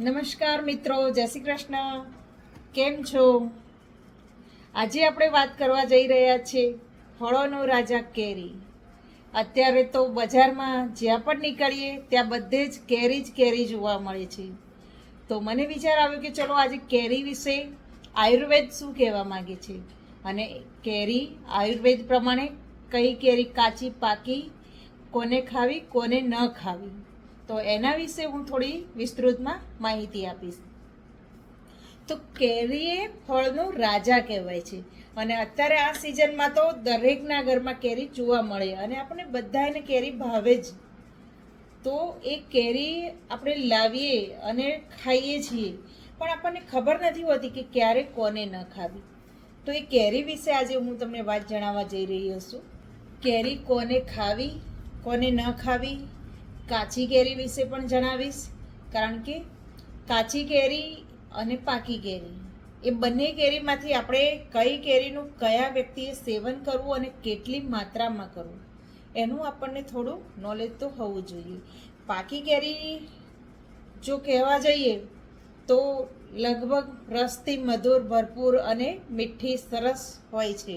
નમસ્કાર મિત્રો, જય શ્રી કૃષ્ણ. કેમ છો? આજે આપણે વાત કરવા જઈ રહ્યા છીએ ફળોનો રાજા કેરી. અત્યારે તો બજારમાં જ્યાં પણ નીકળીએ, ત્યાં બધે જ કેરી જ કેરી જોવા મળે છે. તો મને વિચાર આવ્યો કે ચલો આજે કેરી વિશે આયુર્વેદ શું કહેવા માંગે છે? અને કેરી આયુર્વેદ પ્રમાણે કઈ કેરી કાચી, પાકી, કોને ખાવી, કોને ન ખાવી? તો એના વિશે હું થોડી વિસ્તૃતમાં માહિતી આપીશ. તો કેરી એ ફળનો રાજા કહેવાય છે. અને અત્યારે આ સિઝનમાં તો દરેકના ઘરમાં કેરી જોવા મળે અને આપણને બધાને કેરી ભાવે જ. તો એ કેરી આપણે લાવીએ અને ખાઈએ છીએ. પણ આપણને ખબર નથી હોતી કે ક્યારે કોને ન ખાવી. તો એ કેરી વિશે આજે હું તમને વાત જણાવવા જઈ રહી છું કેરી કોને ખાવી, કોને ન ખાવી કાચી કેરી વિશે પણ જણાવીશ. કારણ કે કાચી કેરી અને પાકી કેરી, એ બંને કેરીમાંથી આપણે કઈ કેરીનું કયા વ્યક્તિએ સેવન કરવું અને કેટલી માત્રામાં કરવું, એનું આપણને થોડું નોલેજ તો હોવું જોઈએ. પાકી કેરી જો કહેવા જઈએ તો લગભગ રસથી મધુર, ભરપૂર અને મીઠી, સરસ હોય છે.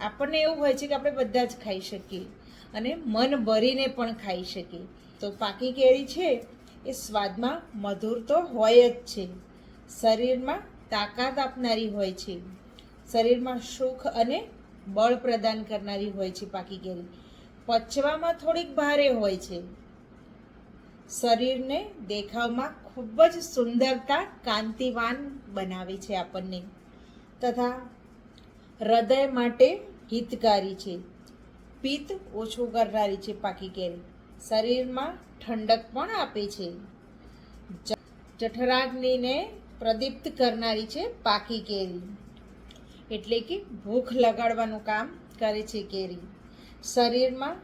આપણને એવું હોય છે કે આપણે બધા જ ખાઈ શકીએ અને મન ભરીને પણ ખાઈ શકીએ. તો પાકી કેરી છે એ સ્વાદમાં મધુર તો હોય જ છે. શરીરમાં તાકાત આપનારી હોય છે. શરીરમાં સુખ અને બળ પ્રદાન કરનારી હોય છે પાકી કેરી. પચવામાં થોડીક ભારે હોય છે. શરીરને દેખાવમાં ખૂબ જ સુંદરતા, કાંતિવાન બનાવે છે આપણને. તથા હૃદય માટે હિતકારી છે. પિત્ત ઓછું કરનારી છે પાકી કેરી. શરીરમાં ઠંડક પણ આપે છે. જઠરાગ્નિને પ્રદીપ્ત કરનારી છે પાકી કેરી. એટલે કે ભૂખ લગાડવાનું કામ કરે છે કેરી. શરીરમાં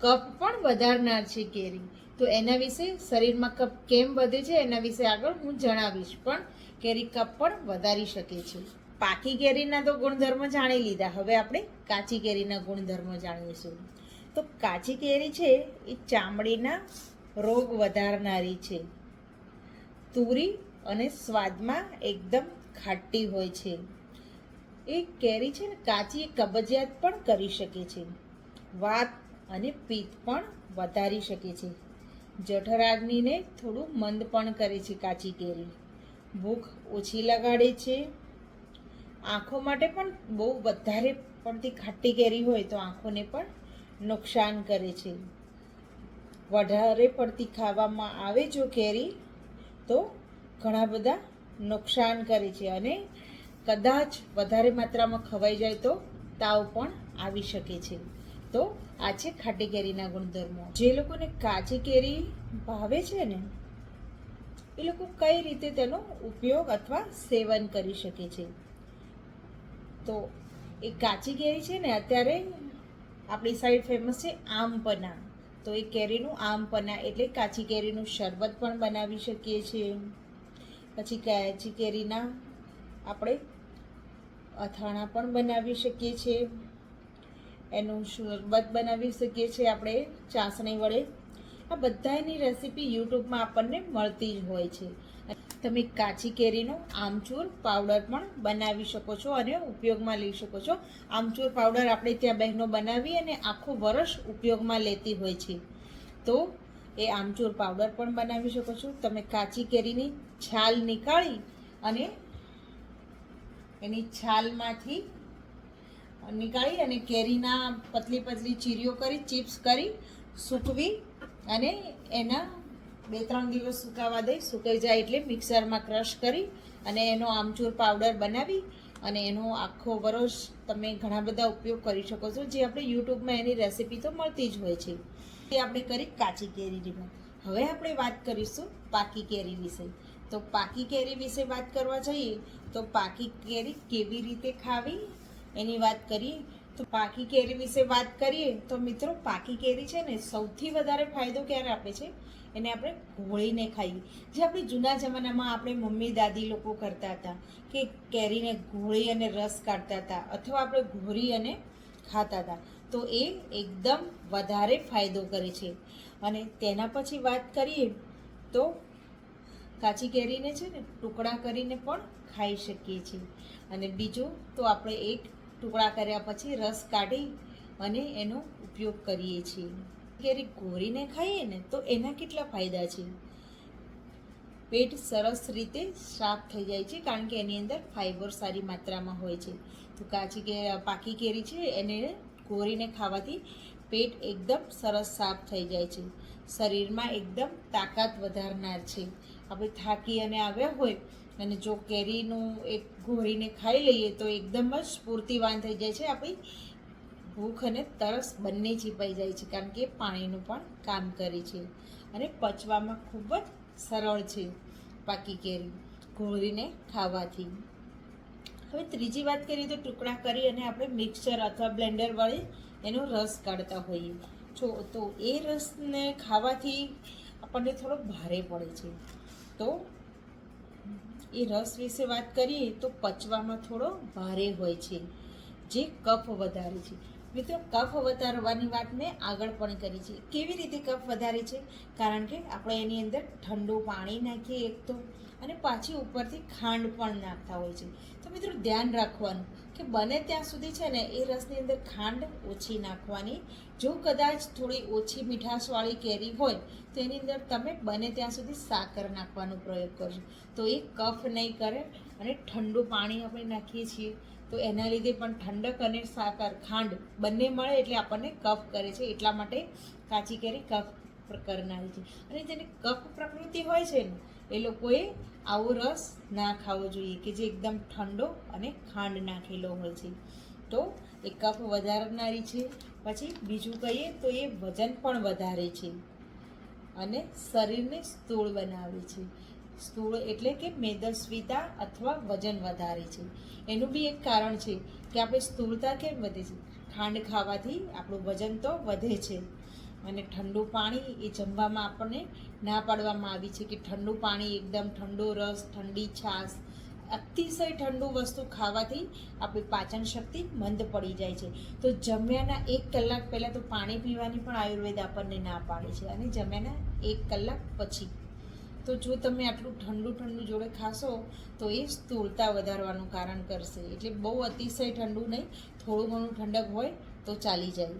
કફ પણ વધારનાર છે કેરી. તો એના વિશે શરીરમાં કફ કેમ વધે છે એના વિશે આગળ હું જણાવીશ. પણ કેરી કફ પણ વધારી શકે છે. પાકી કેરીના તો ગુણધર્મ જાણી લીધા. હવે આપણે કાચી કેરીના ગુણધર્મ જાણીશું. તો કાચી કેરી છે એ ચામડીના રોગ વધારનારી છે. તુરી અને સ્વાદમાં એકદમ ખાટી હોય છે. એ કેરી છે ને કાચી કબજિયાત પણ કરી શકે છે. વાત અને પિત્ત પણ વધારી શકે છે. જઠરાગ્નિને થોડું મંદ પણ કરે છે કાચી કેરી. ભૂખ ઓછી લગાડે છે. આંખો માટે પણ બહુ વધારે પડતી ખાટી કેરી હોય તો આંખોને પણ નુકસાન કરે છે. વધારે પડતી ખાવામાં આવે જો કેરી, તો ઘણા બધા નુકસાન કરે છે અને કદાચ વધારે માત્રામાં ખવાઈ જાય તો તાવ પણ આવી શકે છે. તો આ છે ખાટી કેરીના ગુણધર્મો. જે લોકોને કાચી કેરી ભાવે છે ને, એ લોકો કઈ રીતે તેનો ઉપયોગ અથવા સેવન કરી શકે છે? તો એ કાચી કેરી છે ને, અત્યારે આપણી સાઈડ ફેમસ છે આમપના તો એ કેરીનું આમપના એટલે કાચી કેરીનું શરબત પણ બનાવી શકીએ છીએ. પછી કાચી કેરીના આપણે અથાણા પણ બનાવી શકીએ છીએ. એનું શરબત બનાવી શકીએ છીએ આપણે ચાસણી વડે. આ બધાની રેસીપી યુટ્યુબમાં આપણને મળતી જ હોય છે. તમે કાચી કેરીનું આમચૂર પાવડર પણ બનાવી શકો છો અને ઉપયોગમાં લઈ શકો છો. આમચૂર પાવડર આપણે ત્યાં બહેનો બનાવી અને આખું વરસ ઉપયોગમાં લેતી હોય છે. તો એ આમચૂર પાવડર પણ બનાવી શકો છો. તમે કાચી કેરીની છાલ નીકાળી અને એની છાલમાંથી નીકાળી અને કેરીના પતલી પતલી ચીરીઓ કરી, ચિપ્સ કરી, સૂકવી અને એના બે ત્રણ દિવસ સુકાવા દઈ, સુકાઈ જાય એટલે મિક્સરમાં ક્રશ કરી અને એનો આમચૂર પાવડર બનાવી અને એનો આખો વરસ તમે ઘણા બધા ઉપયોગ કરી શકો છો, જે આપણે યુટ્યુબમાં એની રેસીપી તો મળતી જ હોય છે. એ આપણે કરી કાચી કેરીમાં. હવે આપણે વાત કરીશું પાકી કેરી વિશે. તો પાકી કેરી વિશે વાત કરવા જઈએ, તો પાકી કેરી કેવી રીતે ખાવી એની વાત કરીએ. તો પાકી કેરી વિશે વાત કરીએ, તો મિત્રો પાકી કેરી છે ને સૌથી વધારે ફાયદો ક્યારે આપે છે? એને આપણે ઘોળીને ખાઈએ. જે આપણે જૂના જમાનામાં આપણે મમ્મી, દાદી લોકો કરતા હતા કે કેરીને ઘોળી અને રસ કાઢતા હતા અથવા આપણે ઘોરી અને ખાતા હતા. તો એ એકદમ વધારે ફાયદો કરે છે. અને તેના પછી વાત કરીએ તો કાચી કેરીને છે ને ટુકડા કરીને પણ ખાઈ શકીએ છીએ. અને બીજું તો આપણે એક ટુકડા કર્યા પછી રસ કાઢી અને એનો ઉપયોગ કરીએ છીએ. કેરી ઘોરીને ખાઈએ ને, તો એના કેટલા ફાયદા છે? પેટ સરસ રીતે સાફ થઈ જાય છે, કારણ કે એની અંદર ફાઈબર સારી માત્રામાં હોય છે. તો કાચી કે, પાકી કેરી છે, એને કોરીને ખાવાથી પેટ એકદમ સરસ સાફ થઈ જાય છે. શરીરમાં એકદમ તાકાત વધારનાર છે. આપણે થાકી અને આવ્યા હોય, અને જો કેરીનું એક ઘોરીને ખાઈ લઈએ, તો એકદમ જ સ્ફૂર્તિવાન થઈ જાય છે આપણી ભૂખ અને તરસ બંને છીપાઈ જાય છે, કારણ કે પાણીનું પણ કામ કરે છે અને પચવામાં ખૂબ જ સરળ છે પાકી કેરી ઘોળીને ખાવાથી. હવે ત્રીજી વાત કરીએ તો ટુકડા કરી અને આપણે મિક્સર અથવા બ્લેન્ડર વળી એનો રસ કાઢતા હોઈએ. જો તો એ રસને ખાવાથી આપણને થોડો ભારે પડે છે. તો એ રસ વિશે વાત કરીએ તો પચવામાં થોડો ભારે હોય છે, જે કફ વધારે છે. મિત્રો, કફ વધારવાની વાત મેં આગળ પણ કરી છે. કેવી રીતે કફ વધારે છે? કારણ કે આપણે એની અંદર ઠંડુ પાણી નાખીએ એક તો, અને પાછી ઉપરથી ખાંડ પણ નાખતા હોય છે. તો મિત્રો, ધ્યાન રાખવાનું કે બને ત્યાં સુધી છે ને, એ રસની અંદર ખાંડ ઓછી નાખવાની. જો કદાચ થોડી ઓછી મીઠાશવાળી કેરી હોય, તો એની અંદર તમે બને ત્યાં સુધી સાકર નાખવાનો પ્રયોગ કરજો. તો એ કફ નહીં કરે અને ઠંડુ પાણી આપણે નાખીએ છીએ. તો એના લીધે પણ ઠંડક અને સાકર ખાંડ બંને મળે એટલે આપણને કફ કરે છે. એટલા માટે કાચી કેરી કફ કરનારી છે. અને જેને કફ પ્રકૃતિ હોય છે ને, એ લોકોએ આવો રસ ના ખાવો જોઈએ કે જે એકદમ ઠંડો અને ખાંડ નાખેલો હોય છે. તો એ કફ વધારનારી છે. પછી બીજું કહીએ તો એ વજન પણ વધારે છે અને શરીરને સ્થૂળ બનાવે છે. સ્થૂળ એટલે કે મેદસ્વીતા અથવા વજન વધારે છે. એનું બી એક કારણ છે કે આપણે સ્થૂળતા કેમ વધે છે? ખાંડ ખાવાથી આપણું વજન તો વધે છે. અને ઠંડુ પાણી એ જમવામાં આપણને ના પાડવામાં આવી છે કે ઠંડુ પાણી એકદમ ઠંડો રસ, ઠંડી છાશ, અતિશય ઠંડુ વસ્તુ ખાવાથી આપણી પાચન શક્તિ મંદ પડી જાય છે. તો જમ્યાના એક કલાક પહેલાં તો પાણી પીવાની પણ આયુર્વેદ આપણને ના પાડે છે અને જમ્યાના એક કલાક પછી. તો જો તમે આટલું ઠંડુ ઠંડુ જોડે ખાશો, તો એ સ્થૂળતા વધારવાનું કારણ કરશે. એટલે બહુ અતિશય ઠંડુ નહીં, થોડું ઘણું ઠંડક હોય તો ચાલી જાય.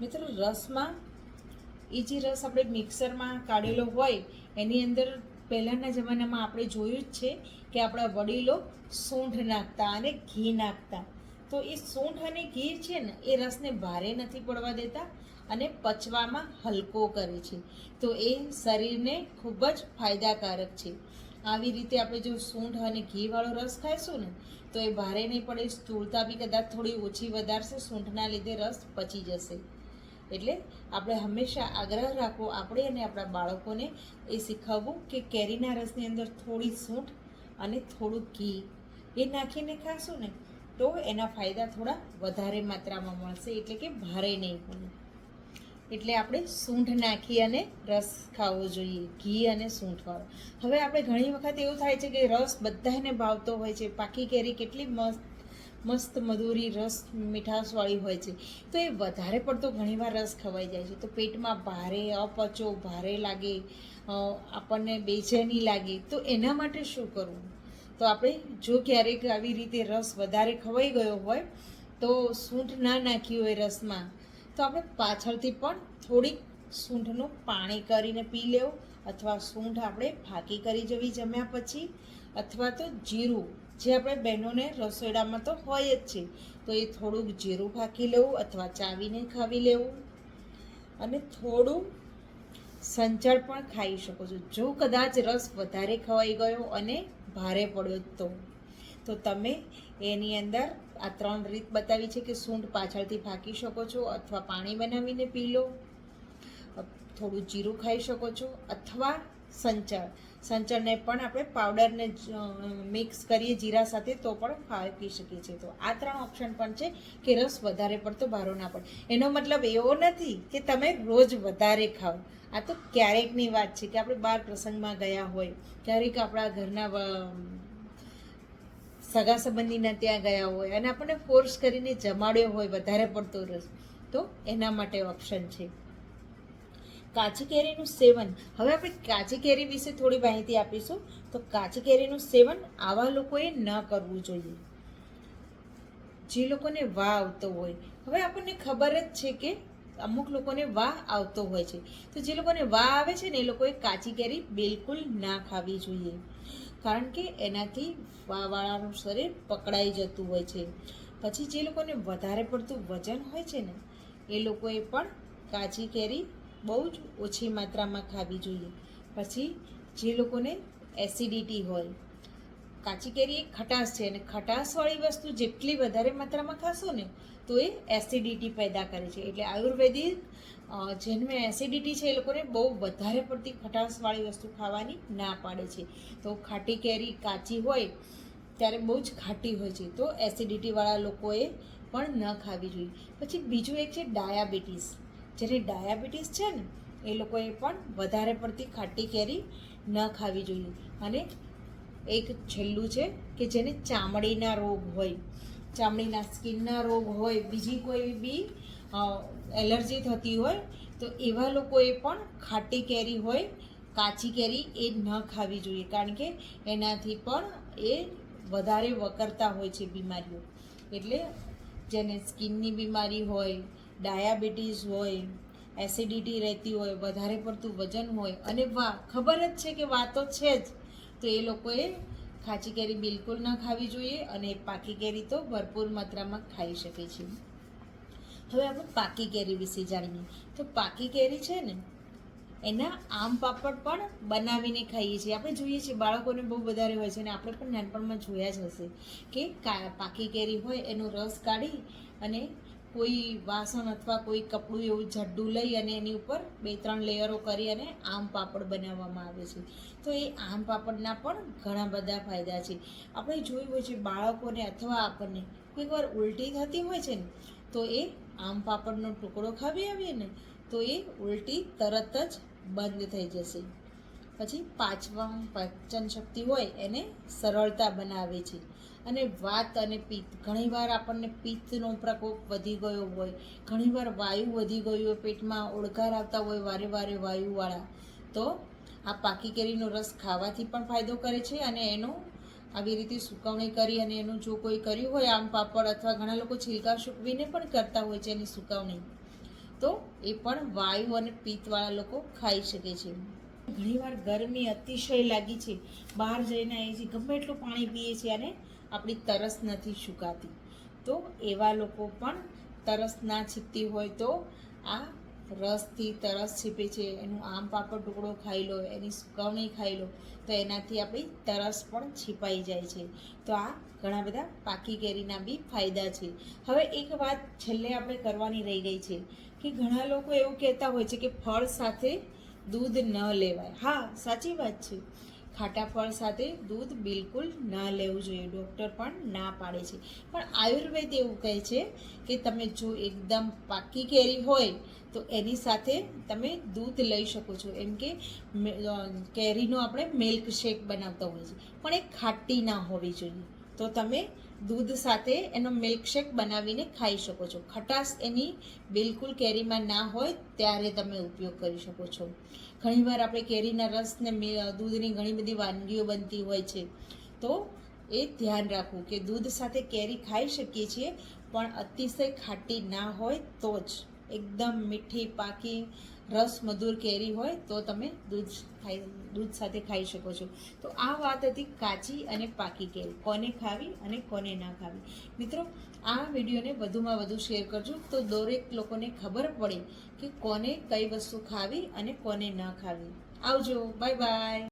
મિત્રો, રસમાં એ જે રસ આપણે મિક્સરમાં કાઢેલો હોય, એની અંદર પહેલાંના જમાનામાં આપણે જોયું જ છે કે આપણા વડીલો સૂંઠ નાખતા અને ઘી નાખતા. તો એ સૂંઠ અને ઘી છે ને, એ રસને ભારે નથી પડવા દેતા. અને પચવામાં હલકો કરે છે. તો એ શરીરને ખૂબ જ ફાયદાકારક છે. આવી રીતે આપણે જો સૂંઠ અને ઘીવાળો રસ ખાઈશું ને, તો એ ભારે નહીં પડે, સ્થૂળતા બી કદાચ થોડી ઓછી વધારશે સૂંઠના લીધે રસ પચી જશે. એટલે આપણે હંમેશા આગ્રહ રાખવો આપણે અને આપણા બાળકોને એ શીખવવું કે કેરીના રસની અંદર થોડી સૂંઠ અને થોડું ઘી એ નાખીને ખાશું ને, તો એના ફાયદા થોડા વધારે માત્રામાં મળશે, એટલે કે ભારે નહીં પડે. એટલે આપણે સૂંઠ નાખી અને રસ ખાવો જોઈએ, ઘી અને સૂંઠવાળો. હવે આપણે ઘણી વખત એવું થાય છે કે રસ બધાને ભાવતો હોય છે, પાકી કેરી કેટલી મસ્ત મસ્ત મધુરી રસ મીઠાશવાળી હોય છે. તો એ વધારે પડતો ઘણીવાર રસ ખવાઈ જાય છે. તો પેટમાં ભારે, અપચો, ભારે લાગે આપણને બેચેની લાગે, તો એના માટે શું કરવું? તો આપણે જો ક્યારેક આવી રીતે રસ વધારે ખવાઈ ગયો હોય, તો સૂંઠ ના નાખી હોય રસમાં તો આપણે પાછળથી પણ થોડીક સૂંઠનું પાણી કરીને પી લેવું અથવા સૂંઠ આપણે ફાંકી કરી જવી જમ્યા પછી અથવા તો જીરું, જે આપણે બહેનોને રસોડામાં તો હોય જ છે, તો એ થોડુંક જીરું ફાંકી લેવું અથવા ચાવીને ખાવી લેવું. અને થોડું સંચળ પણ ખાઈ શકો છો. જો કદાચ રસ વધારે ખવાઈ ગયો અને ભારે પડ્યો તો. તો તમે એની અંદર આ ત્રણ રીત બતાવી છે કે સૂંઢ પાછળથી ફાંકી શકો છો અથવા પાણી બનાવીને પી લો, થોડું જીરું ખાઈ શકો છો અથવા સંચળ. સંચળને પણ આપણે પાવડરને મિક્સ કરીએ જીરા સાથે તો પણ ફાંકી શકીએ છીએ. તો આ ત્રણ ઓપ્શન પણ છે કે રસ વધારે પડતો ભારો ના પડે. એનો મતલબ એવો નથી કે તમે રોજ વધારે ખાઓ આ તો ક્યારેકની વાત છે કે આપણે બાર પ્રસંગમાં ગયા હોય, ક્યારેક આપણા ઘરના સગા સંબંધીના ત્યાં ગયા હોય અને આપણને ફોર્સ કરીને જમાડ્યો હોય વધારે પડતો રસ, તો એના માટે ઓપ્શન છે. કાચી કેરીનું સેવન. હવે આપણે કાચી કેરી વિશે થોડી માહિતી આપીશું. તો કાચી કેરીનું સેવન આવા લોકોએ ન કરવું જોઈએ. જે લોકોને વાહ આવતો હોય. હવે આપણને ખબર જ છે કે અમુક લોકોને વાહ આવતો હોય છે. તો જે લોકોને વાહ આવે છે ને એ લોકોએ કાચી કેરી બિલકુલ ના ખાવી જોઈએ. કારણ કે એનાથી વાળાનું શરીર પકડાઈ જતું હોય છે. પછી જે લોકોને વધારે પડતું વજન હોય છે ને, એ લોકોએ પણ કાચી કેરી બહુ જ ઓછી માત્રામાં ખાવી જોઈએ. પછી જે લોકોને એસિડિટી હોય, કાચી કેરી એક ખટાશ છે અને ખટાશવાળી વસ્તુ જેટલી વધારે માત્રામાં ખાશો ને તો એ એસિડિટી પેદા કરે છે. એટલે આયુર્વેદિક જેમ એસિડિટી છે એ લોકોને બહુ વધારે પડતી ખટાશવાળી વસ્તુ ખાવાની ના પાડે છે. તો ખાટી કેરી કાચી હોય, ત્યારે બહુ જ ખાટી હોય છે. તો એસિડિટીવાળા લોકોએ પણ ન ખાવી જોઈએ. પછી બીજું એક છે ડાયાબિટીસ. જેને ડાયાબિટીસ છે ને, એ લોકોએ પણ વધારે પડતી ખાટી કેરી ન ખાવી જોઈએ. અને એક છેલ્લું છે કે જેને ચામડીના રોગ હોય. ચામડીના સ્કિનના રોગ હોય, બીજી કોઈ બી એલર્જી થતી હોય, તો એવા લોકોએ પણ ખાટી કેરી હોય, કાચી કેરી એ ન ખાવી જોઈએ. કારણ કે એનાથી પણ એ વધારે વકરતા હોય છે બીમારીઓ. એટલે જેને સ્કિનની બીમારી હોય, ડાયાબિટીસ હોય, એસિડિટી રહેતી હોય, વધારે પડતું વજન હોય, અને વાહ ખબર જ છે કે વાતો છે જ, તો એ લોકોએ કાચી કેરી બિલકુલ ન ખાવી જોઈએ અને પાકી કેરી તો ભરપૂર માત્રામાં ખાઈ શકે છે. હવે આપણે પાકી કેરી વિશે જાણીએ. તો પાકી કેરી છે ને, એના આમ પાપડ પણ બનાવીને ખાઈએ છીએ. આપણે જોઈએ છીએ, બાળકોને બહુ વધારે હોય છે અને આપણે પણ નાનપણમાં જોયા જ હશે કે, પાકી કેરી હોય, એનો રસ કાઢી અને કોઈ વાસણ અથવા કોઈ કપડું એવું જડ્ડું લઈ અને એની ઉપર બે ત્રણ લેયરો કરી અને આમ પાપડ બનાવવામાં આવે છે. તો એ આમ પાપડના પણ ઘણા બધા ફાયદા છે. આપણે જોયું હોય છે બાળકોને અથવા આપણને કોઈક વાર ઉલટી થતી હોય છે ને, તો એ આમ પાપડનો ટુકડો ખાવી આવીએ ને, તો એ ઉલટી તરત જ બંધ થઈ જશે. પછી પાચવા પાચન શક્તિ હોય એને સરળતા બનાવે છે. અને વાત અને પિત્ત. ઘણીવાર આપણને પિત્તનો પ્રકોપ વધી ગયો હોય, ઘણીવાર વાયુ વધી ગયું હોય, પેટમાં ઓળઘાર આવતા હોય, વારે વારે વાયુવાળા, તો આ પાકી કેરીનો રસ ખાવાથી પણ ફાયદો કરે છે અને એનો આવી રીતે સુકવણી કરી અને એનું જો કોઈ કર્યું હોય, આમ પાપડ અથવા ઘણા લોકો છિલકા સૂકવીને પણ કરતા હોય છે એની સુકવણી, તો એ પણ વાયુ અને પિત્તવાળા લોકો ખાઈ શકે છે. ઘણીવાર ગરમી અતિશય લાગી છે. બહાર જઈને છે ગમે એટલું પાણી પીએ છીએ અને આપણી તરસ નથી સુકાતી. તો એવા લોકો પણ તરસ ના છીપતી હોય તો આ રસથી તરસ છીપે છે. એનું આમ પાપડ ટુકડો ખાઈ લો, એની સુકવણી ખાઈ લો, તો એનાથી આપણી તરસ પણ છીપાઈ જાય છે. તો આ ઘણા બધા પાકી કેરીના બી ફાયદા છે. હવે એક વાત છેલ્લે આપણે કરવાની રહી ગઈ છે કે ઘણા લોકો એવું કહેતા હોય છે કે ફળ સાથે દૂધ ન લેવાય. હા, સાચી વાત છે. ખાટા ફળ સાથે દૂધ બિલકુલ ના લેવું જોઈએ. ડૉક્ટર પણ ના પાડે છે. પણ આયુર્વેદ એવું કહે છે કે તમે જો એકદમ પાકી કેરી હોય તો એની સાથે તમે દૂધ લઈ શકો છો. એમ કે કેરીનો આપણે મિલ્ક શેક બનાવતા હોઈએ છીએ. પણ એ ખાટી ના હોવી જોઈએ. તો તમે દૂધ સાથે એનો મિલ્કશેક બનાવીને ખાઈ શકો છો. ખટાશ એની બિલકુલ કેરીમાં ના હોય ત્યારે તમે ઉપયોગ કરી શકો છો. ઘણીવાર આપણે કેરીના રસને દૂધની ઘણી બધી વાનગીઓ બનતી હોય છે. તો એ ધ્યાન રાખવું કે દૂધ સાથે કેરી ખાઈ શકીએ છીએ, પણ અતિશય ખાટી ના હોય તો જ. એકદમ મીઠી, પાકી રસ મધુર કેરી હોય તો તમે દૂધ ખાઈ, દૂધ સાથે ખાઈ શકો છો. તો આ વાત હતી કાચી અને પાકી કેરી. કોને ખાવી અને કોને ના ખાવી? મિત્રો, આ વિડીયોને વધુમાં વધુ શેર કરજો તો દરેક લોકોને ખબર પડે કે કોને કઈ વસ્તુ ખાવી અને કોને ન ખાવી. આવજો. Bye bye.